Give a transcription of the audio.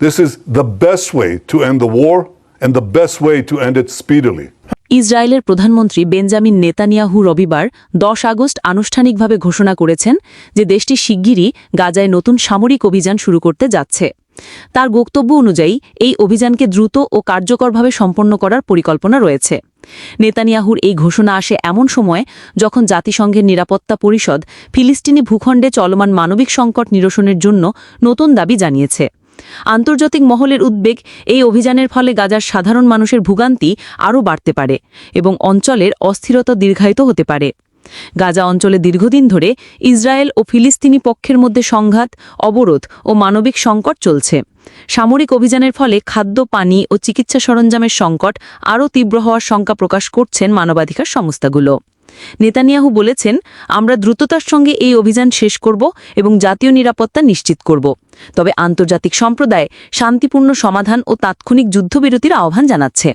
This is the best way to end the war and the best way to end it speedily. ইসরায়েলের প্রধানমন্ত্রী Benjamin Netanyahu রবিবার দশ August আনুষ্ঠানিকভাবে ঘোষণা করেছেন যে দেশটি শিগগিরই গাজায় নতুন সামরিক অভিযান শুরু করতে যাচ্ছে। তার বক্তব্য অনুযায়ী, এই অভিযানকে দ্রুত ও কার্যকরভাবে সম্পন্ন করার পরিকল্পনা রয়েছে। নেতানিয়াহুর এই ঘোষণা আসে এমন সময় যখন জাতিসংঘের নিরাপত্তা পরিষদ ফিলিস্তিনি ভূখণ্ডে চলমান মানবিক সংকট নিরসনের জন্য নতুন দাবি জানিয়েছে। আন্তর্জাতিক মহলের উদ্বেগ এই অভিযানের ফলে গাজার সাধারণ মানুষের ভোগান্তি আরও বাড়তে পারে এবং অঞ্চলের অস্থিরতা দীর্ঘায়িত হতে পারে। গাজা অঞ্চলে দীর্ঘদিন ধরে ইসরায়েল ও ফিলিস্তিনি পক্ষের মধ্যে সংঘাত, অবরোধ ও মানবিক সংকট চলছে। সামরিক অভিযানের ফলে খাদ্য, পানি ও চিকিৎসা সরঞ্জামের সংকট আরও তীব্র হওয়ার শঙ্কা প্রকাশ করছেন মানবাধিকার সংস্থাগুলো। নেতানিয়াহু বলেছেন, আমরা দ্রুততার সঙ্গে এই অভিযান শেষ করব এবং জাতীয় নিরাপত্তা নিশ্চিত করব। তবে আন্তর্জাতিক সম্প্রদায় শান্তিপূর্ণ সমাধান ও তাৎক্ষণিক যুদ্ধবিরতির আহ্বান জানাচ্ছে।